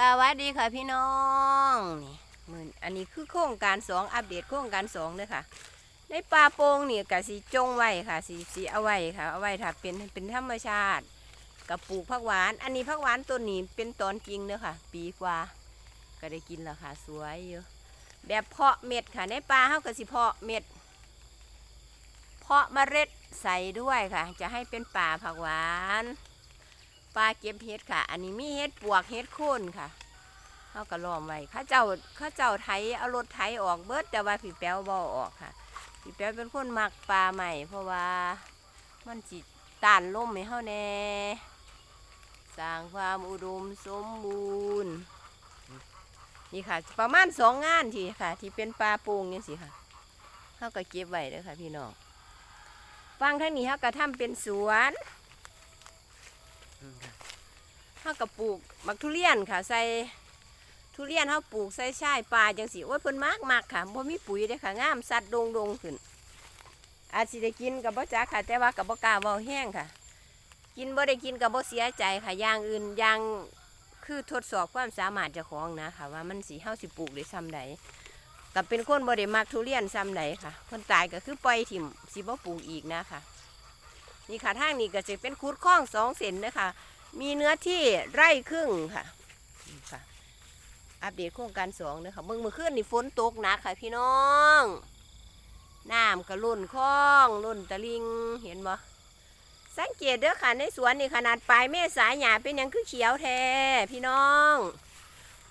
สวัสดีค่ะพี่น้องนี่มืออันนี้คือโครงการสองอัปเดตโครงการสองเลยค่ะ ในป่าโป่งนี่กะสีจงไว้ค่ะสีสีเอาไว้ค่ะเอาไว้ถ้าเป็นเป็นธรรมชาติกับปลูกผักหวาน อันนี้ผักหวานต้นนี้เป็นตอนจริงเด้อค่ะ ปีกว่าก็ได้กินแล้วค่ะ สวยอยู่แบบเพาะเม็ดค่ะ ในป่าเขาก็สิเพาะเม็ด เพาะเมล็ดใส่ด้วยค่ะ จะให้เป็นป่าผักหวาน ปลาเก็บเห็ดค่ะ อันนี้มีเห็ดปวกเห็ดโคนค่ะเขาก็ล้อมไว้ข้าเจ้าข้าเจ้าไถเอารถไถออกเบิดแต่ว่าผีแป้วบ่ออกค่ะผีแป้วเป็นคนมักปลาใหม่ เพราะว่ามันจิต้านลมให้เฮาแน่สร้างความอุดมสมบูรณ์นี่ค่ะ ประมาณสองงานทีค่ะ ที่เป็นปลาป่งนี่สิค่ะเขาก็เก็บไว้เลยค่ะ พี่น้องฟังทางนี้เขาก็ทำเป็นสวน ขาก็ปลูกมักทุเรียนค่ะ ใส่ทุเรียนเขาปลูกใส่ชายป่าจังสีโอ้ยเพิ่นมากมากค่ะบ่มีปุ๋ยเด้ค่ะงามสัดโดงดงขึ้น อาจสิได้กินกับบ่จ้าค่ะ แต่ว่ากับบ่กล้าเว้าแห้งค่ะ กินบ่ได้กินกับบ่เสียใจค่ะอย่างอื่นอย่างคือทดสอบความสามารถเจ้าของนะค่ะ ว่ามันสิเฮาสิปลูกได้ซ้ำใดกับเป็นคนบ่ได้มักทุเรียนซ้ำใดค่ะคนตายก็คือปล่อยถิ่มสิบ่ปลูกอีกนะค่ะ นี่ค่ะทางนี้ก็จะเป็นคูดคล้องสองเส้นนะคะ มีเนื้อที่ไร่ครึ่งค่ะค่ะ อัปเดตโครงการสองเนยคะเมื่อเมื่อคืนนี่ฝนตกหนักค่ะ พี่น้องน้ำก็ลุ่นคลองลุ่นตะลิงเห็นบ่สังเกตเด้อค่ะในสวนนี่ขนาดปลายเมษาหญ้าเป็นยังคือเขียวแท้พี่น้อง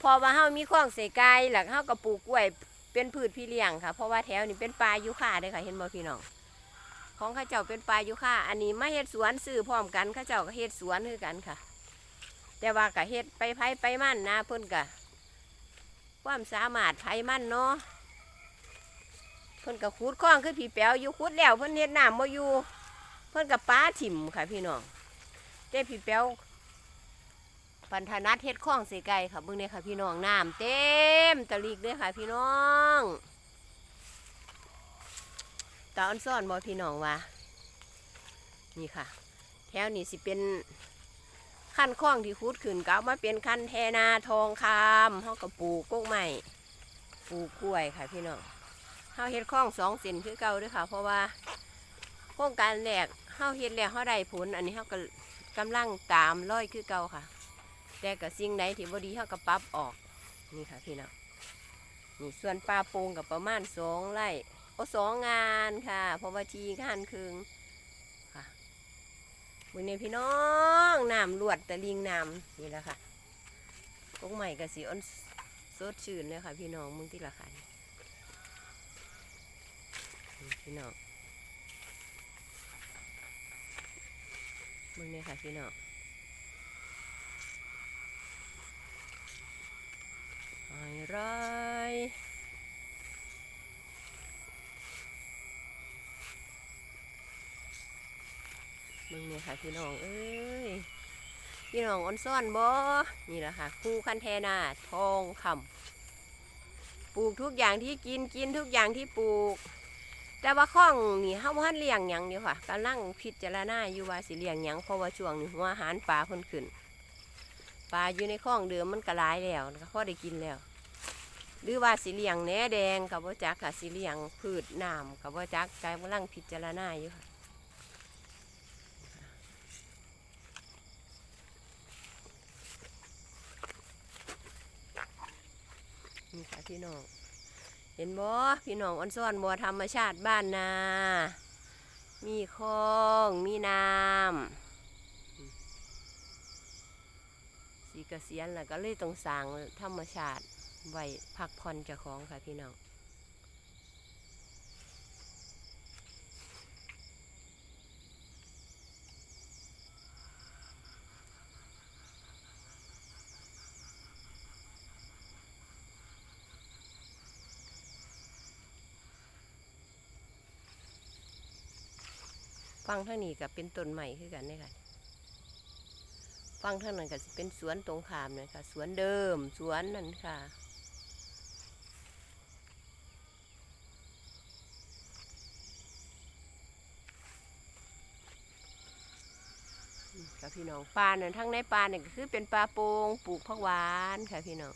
พอว่าเฮามีคลองเสกายหลักเฮาก็ปลูกกล้วยเป็นพืชพี่เลี้ยงค่ะ เพราะว่าแถวนี้เป็นปลายุค่าเด้อค่ะเห็นบ่พี่น้อง ของข้าเจ้าเป็นปลายุค่าอันนี้มาเฮ็ดสวนซื้อพร้อมกันข้าเจ้าก็เฮ็ดสวนคือกันค่ะ แต่ว่าก็เฮ็ดไปไผไปมั่นนะเพิ่นก็ความสามารถไผมั่นเนาะเพิ่นก็ขุดคลองคือผีแป๋วอยู่ขุดแล้วเพิ่นเฮ็ดน้ำบ่อยู่ เพิ่นก็ป้าถิ่มค่ะพี่น้องแต่ผีแป๋วปันธนัดเฮ็ดคลองเสไก่ค่ะเบิ่งเนี่ยค่ะพี่น้องน้ำเต็มตะลิกเลยค่ะพี่น้อง ตาอ้อนซ่อนบอพี่น้องว่า นี่ค่ะ แถวนี้สิเป็นขั้นคล้องที่คุดขึ้นก็เอามาเป็นขั้นแทนาทองคำเขาก็ปลูกกุ้งใหม่ปลูกกล้วยค่ะพี่น้องเขาเฮ็ดคล้องสองเส้นคือเก่าด้วยค่ะ เพราะว่าโครงการแรกเขาเฮ็ดแล้วเขาได้ผล อันนี้เขาก็กำลังตามร้อยคือเก่าค่ะ แต่กับสิ่งใดที่บ่ดีเขาก็ปรับออกนี่ค่ะพี่น้องนี่ส่วนปลาโป่งกับประมาณสองไร่ โอ้สองงานค่ะพราะว่าทีงานคืงค่ะมือนี้พี่น้องน้ำลวดตะลิงน้ำนี่แหละค่ะกุ้งใหม่กับสีอ้นสดชื่นเลยค่ะ พี่น้องมึงที่ละค่ะนี่พี่น้องมึงนี่ค่ะพี่น้องไอ้ไร มึงเนี่ยค่ะพี่น้อง เอ้ย พี่น้องออนซ่อนบ่นี่แหละค่ะคู่คันแทนาทองคำปลูกทุกอย่างที่กินกินทุกอย่างที่ปลูก แต่ว่าข้องนี่เฮาพันเลี้ยงหยังอยู่ค่ะกำลังพิจารณาอยู่ว่าสิเลี้ยงหยังเพราะว่าช่วงนี้หัวอาหารปลาเพิ่นขึ้นปลาอยู่ในคลองเดิมมันก็หลายแล้วก็พอได้กินแล้วหรือว่าสิเลี้ยงแหนแดงกับว่าจักค่ะสิเลี้ยงพืชน้ำกับว่าจักกำลังพิจารณาอยู่ค่ะ นี่ค่ะ พี่น้อง เห็นบ่พี่น้องอันซ่อนบ่ธรรมชาติบ้านนา มีคลองมีน้ำสีเกษียณแล้วก็เลยต้องสร้างธรรมชาติไว้พักผ่อนเจ้าของค่ะพี่น้อง ฟังทางนี้ก็เป็นต้นใหม่คือกันนี่ค่ะฟังทางนั้นก็สิเป็นสวนตรงขามเลยค่ะ สวนเดิม สวนนั่นค่ะค่ะพี่น้องปลาเนี่ยทั้งในปลาเนี่ยก็คือเป็นปลาโปงปลูกผักหวานค่ะพี่น้อง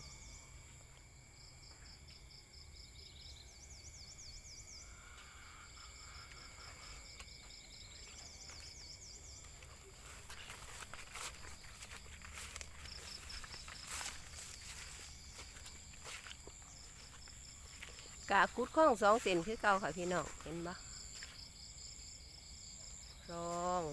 กาคุดข้องสองเซนคือเก่าค่ะพี่น้องเห็นปะรอง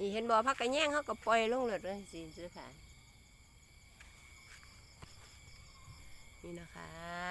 นี่เห็นบ่อพักกระแย่งเขาก็ปล่อยลงเลยเลยสิซื้อผ่านนี่นะคะ